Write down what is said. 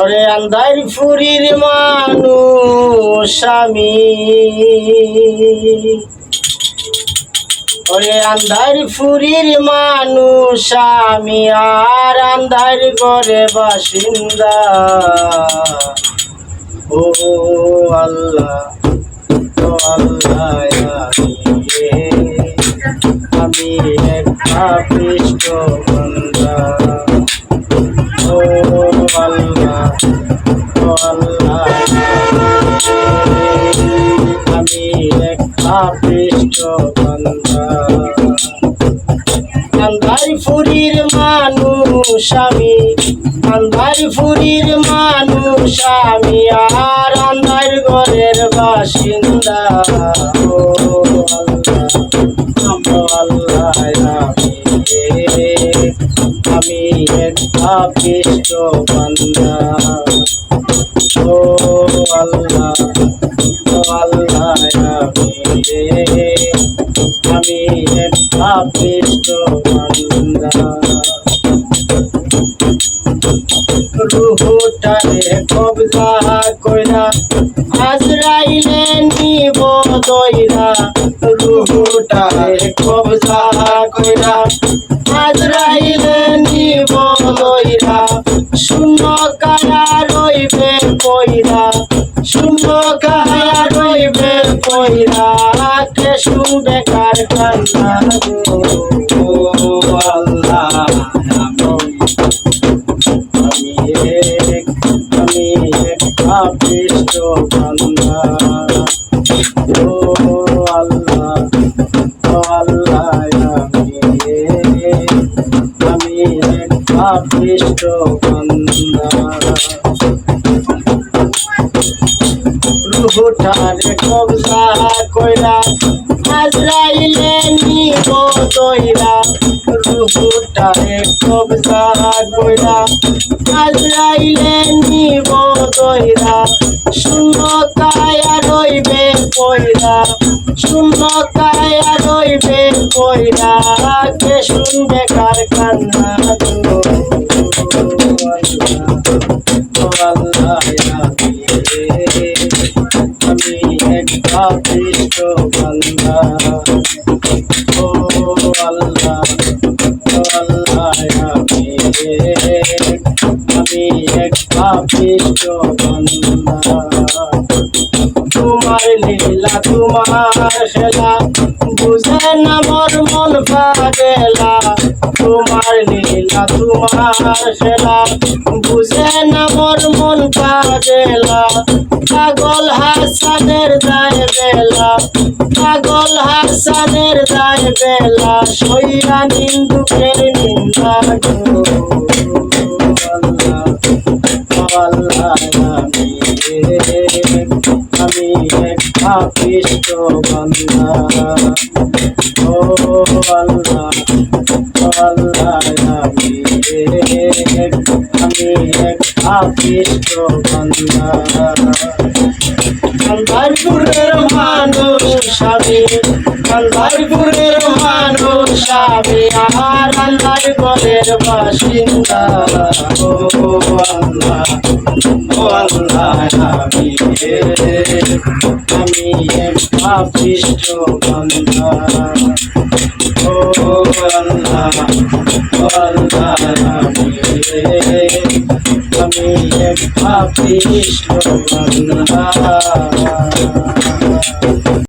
ওরে আন্দার ফুরির মানুষ আমি। ওরে আন্ধার ফুরির মানুষ আমি, আর আন্ধার ঘরে বাসিন্দা। ও আল্লাহ ও আল্লাহ আমি। একটা পৃষ্ঠ আমি একটা পৃষ্ঠ বন্ধা আন্ধার ফুরির মানুষ আমি আন্ধার ফুরির মানুষ আমি, আর আন্ধার ঘরের বাসিন্দা ও আল্লাহ। পৃষ্ঠ বান্দা। ও আল্লাহ ও আল্লাহ আমি একটা পৃষ্ঠ বান্দা। রুহুটারে কবজা কইরা, আজরাইলে নিব দইরা। রুহুটারে কবজা কইরা, আজরাইলে কইরা শূন্য কায়া রইবে কইরা কে শুনবে কার কান্না আল্লাহ, আমি এক আমি এক আপিষ্ট বান্দা, ও আল্লাহ ও আল্লাহ, আমি আমি এক আপিষ্ট বান্দা। রুহুটারে কবজা কইরা, আজরাইলে নিব তৈরা রুহুটারে কবজা কইরা, আজরাইলে নিব তৈরা শূন্য কায়া রইবে কইরা শূন্য কায়া রইবে কইরা কে শুনবে কার কান্না আমি একটা ও আল্লাহ আল্লাহ আমি আমি একটা পৃষ্ঠ বান্দা। তোমার লীলা, তোমার খেলা বুঝে না মোর মন পাগেলা তোমার লীলা, তোমার খেলা বুঝে না মোর পাগেলা পাগল হাসানের দায় বেলা পাগল হাসানের দায় বেলা সইয়া নিন্দুকের নিন্দা আমি একটা বান্দা। ও আল্লাহ আল্লাহ, আমি আমি একটা পৃষ্ঠ বান্দা কান্দারপুরের মানুষ আমি কান্দারপুরের মানুষ আমি আমার আল্লাহর ঘরের বাসিন্দা ও আল্লাহ ও আল্লাহ আমি আমি একটা পৃষ্ঠ বান্দা ও আল্লাহ ও আল্লাহ আমি বান্দা